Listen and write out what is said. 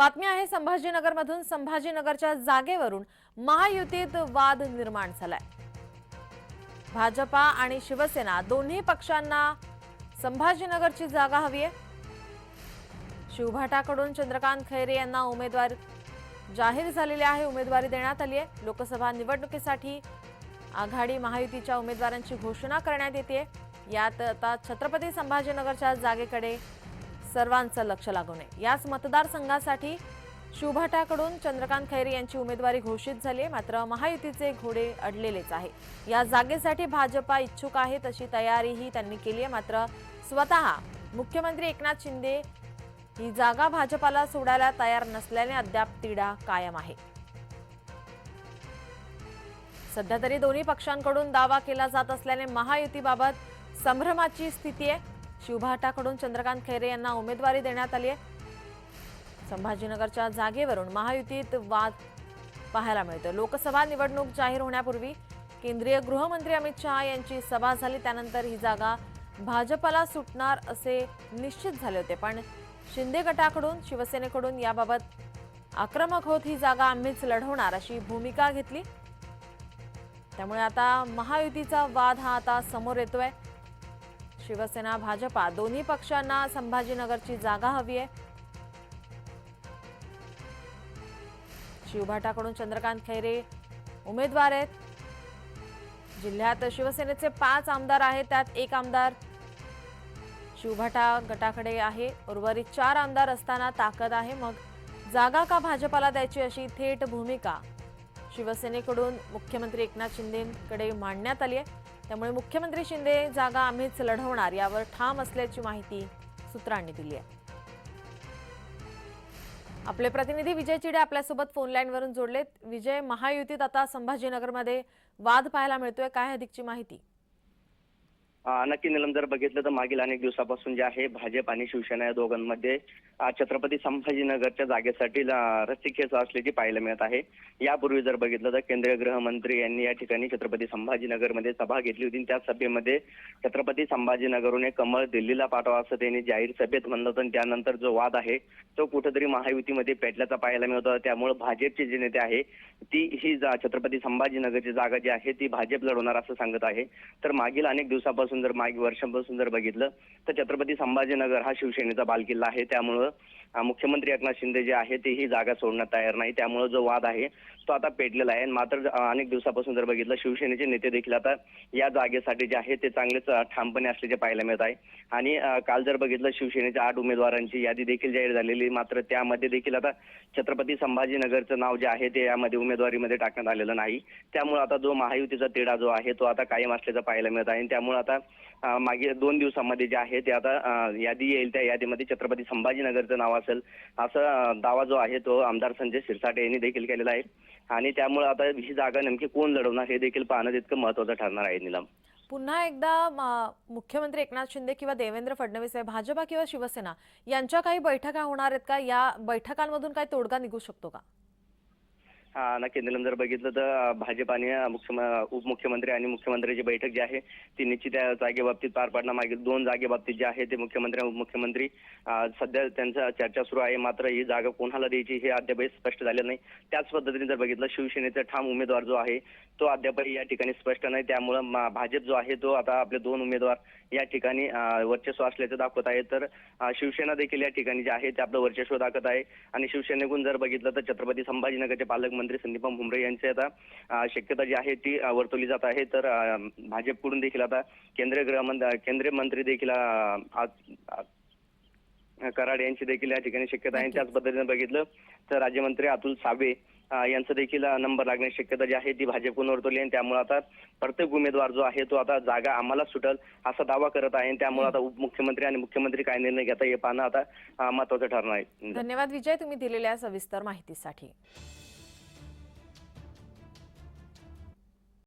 बातमी आहे संभाजीनगरमधून संभाजीनगरच्या जागेवरून महायुतीत वाद निर्माण झालाय. भाजपा आणि शिवसेना दोन्ही पक्षांना संभाजीनगरची जागा हवी आहे. शिवभाटाकडून चंद्रकांत खैरे यांना उमेदवार जाहीर झालेली आहे उमेदवारी देण्यात आली आहे. लोकसभा निवडणुकीसाठी आघाडी महायुतीच्या उमेदवारांची घोषणा करण्यात येते. यात आता छत्रपती संभाजीनगरच्या जागेकडे सर्वांचं लक्ष लागू नये. याच मतदारसंघासाठी शिवभाटाकडून चंद्रकांत खैरे यांची उमेदवारी घोषित झाली आहे. मात्र महायुतीचे घोडे अडलेलेच आहे या जागेसाठी भाजपा इच्छुक आहे तशी तयारीही त्यांनी केली आहे. मात्र स्वतः मुख्यमंत्री एकनाथ शिंदे ही जागा भाजपाला सोडायला तयार नसल्याने अद्याप तिढा कायम आहे. सध्या तरी दोन्ही पक्षांकडून दावा केला जात असल्याने महायुतीबाबत संभ्रमाची स्थिती आहे. शिवभाटाकडून चंद्रकांत खैरे यांना उमेदवारी देण्यात आली आहे. संभाजीनगरच्या जागेवरून महायुतीत वाद पाहायला मिळतो लोकसभा निवडणूक जाहीर होण्यापूर्वी केंद्रीय गृहमंत्री अमित शहा यांची सभा झाली. त्यानंतर ही जागा भाजपला सुटणार असे निश्चित झाले होते. पण शिंदे गटाकडून शिवसेनेकडून याबाबत आक्रमक होत ही जागा आम्हीच लढवणार अशी भूमिका घेतली. त्यामुळे आता महायुतीचा वाद हा आता समोर येतोय. शिवसेना भाजपा दोन्ही पक्षांना संभाजीनगरची जागा हवी आहे. शिवभाटाकडून चंद्रकांत खैरे उमेदवार आहेत. जिल्ह्यात शिवसेनेचे पाच आमदार आहेत त्यात एक आमदार शिवभाटा गटाकडे आहे. उर्वरित चार आमदार असताना ताकद आहे मग जागा का भाजपाला द्यायची अशी थेट भूमिका शिवसेनेकडून मुख्यमंत्री एकनाथ शिंदेकडे मांडण्यात आली आहे. त्यामुळे मुख्यमंत्री शिंदे जागा आम्हीच लढवणार यावर ठाम असल्याची माहिती सूत्रांनी दिली आहे. आपले प्रतिनिधी विजय चिडे आपल्यासोबत फोन लाईनवरून जोडलेत. विजय महायुतीत आता संभाजीनगरमध्ये वाद पाहायला मिळतोय. काय अधिकची माहिती? नक्की निलम जर बघितलं तर मागील अनेक दिवसापासून जे आहे भाजप आणि शिवसेना या दोघांमध्ये छत्रपती संभाजीनगरच्या जागेसाठी अ, असल्याची पाहायला मिळत आहे. यापूर्वी जर बघितलं तर केंद्रीय गृहमंत्री यांनी या ठिकाणी छत्रपती संभाजीनगरमध्ये सभा घेतली होती. त्या सभेमध्ये छत्रपती संभाजीनगरहून एक कमळ दिल्लीला पाठवा असं त्यांनी जाहीर सभेत म्हणलं होतं. त्यानंतर जो वाद आहे तो कुठेतरी महायुतीमध्ये पेटल्याचा पाहायला मिळत होता. त्यामुळे भाजपचे जे नेते आहे ती ही छत्रपती संभाजीनगरची जागा जी आहे ती भाजप लढवणार असं सांगत आहे. तर मागील अनेक दिवसापासून जर मागे वर्षापासून जर बघितलं तर छत्रपती संभाजीनगर हा शिवसेनेचा बालकिल्ला आहे. त्यामुळं मुख्यमंत्री एकनाथ शिंदे जे आहे ते ही जागा सोडण्यात तयार नाही. त्यामुळे जो वाद आहे तो आता पेटलेला आहे. मात्र अनेक दिवसापासून जर बघितलं शिवसेनेचे नेते देखील आता या जागेसाठी जे आहे ते चांगलेच ठामपणे असल्याचे पाहायला मिळत आहे. आणि काल जर बघितलं शिवसेनेच्या आठ उमेदवारांची यादी देखील जाहीर झालेली मात्र त्यामध्ये देखील आता छत्रपती संभाजीनगरचं नाव जे आहे ते यामध्ये उमेदवारीमध्ये टाकण्यात आलेलं नाही. त्यामुळे आता जो महायुतीचा तिढा जो आहे तो आता कायम असल्याचं पाहायला मिळत आहे. आणि त्यामुळे आता मागे दोन दिवसामध्ये जे आहे ते आता यादी येईल. त्या यादीमध्ये छत्रपती संभाजीनगरचं नाव असेल. असा दावा जो आहे तो आमदार संजय शिरसाटे यांनी देखील केलेला आहे. आणि त्यामुळे आता ही जागा नेमकी कोण लढवणार हे देखील पाहणं तितकं महत्वाचं ठरणार आहे निलम. पुन्हा एकदा मुख्यमंत्री एकनाथ शिंदे किंवा देवेंद्र फडणवीस आहे भाजपा किंवा शिवसेना यांच्या काही बैठका होणार आहेत का? या बैठकांमधून काही तोडगा निघू शकतो का? हा नक्की निलम जर बघितलं तर भाजप आणि मुख्यम- उपमुख्यमंत्री आणि मुख्यमंत्र्याची बैठक जी आहे ती निश्चित त्या जागेबाबतीत पार पाडणं मागील दोन जागेबाबतीत जे आहे ते मुख्यमंत्री आणि उपमुख्यमंत्री सध्या त्यांचा चर्चा सुरू आहे. मात्र ही जागा कोणाला द्यायची हे अद्यापही स्पष्ट झालं नाही. त्याच पद्धतीने जर बघितलं शिवसेनेचा ठाम उमेदवार जो आहे तो अद्यापही या ठिकाणी स्पष्ट नाही. त्यामुळं मा- भाजप जो आहे तो आता आपले दोन उमेदवार या ठिकाणी वर्चस्व असल्याचं दाखवत आहे. तर शिवसेना देखील या ठिकाणी जे आहे ते आपलं वर्चस्व दाखवत आहे. आणि शिवसेनेकडून जर बघितलं तर छत्रपती संभाजीनगरचे पालकमंत्री संदीपम भुमरे यांची आता शक्यता जी आहे ती वर्तवली जात आहे. तर भाजपकडून देखील आता केंद्रीय गृहमंत्री केंद्रीय मंत्री देखील आज- कराड यांची देखील या ठिकाणी शक्यता आहे. त्याच पद्धतीने बघितलं तर राज्यमंत्री अतुल सावे अं, यांचं देखील नंबर लागण्याची शक्यता जी आहे ती भाजपकडून वर्तवली आहे. आणि त्यामुळे आता प्रत्येक उमेदवार जो आहे तो आता जागा आम्हाला सुटल असा दावा करत आहे. त्यामुळे आता उपमुख्यमंत्री आणि मुख्यमंत्री काय निर्णय घेता हे पाहणं आता महत्वाचं ठरणार आहे. धन्यवाद विजय तुम्ही दिलेल्या सविस्तर माहितीसाठी.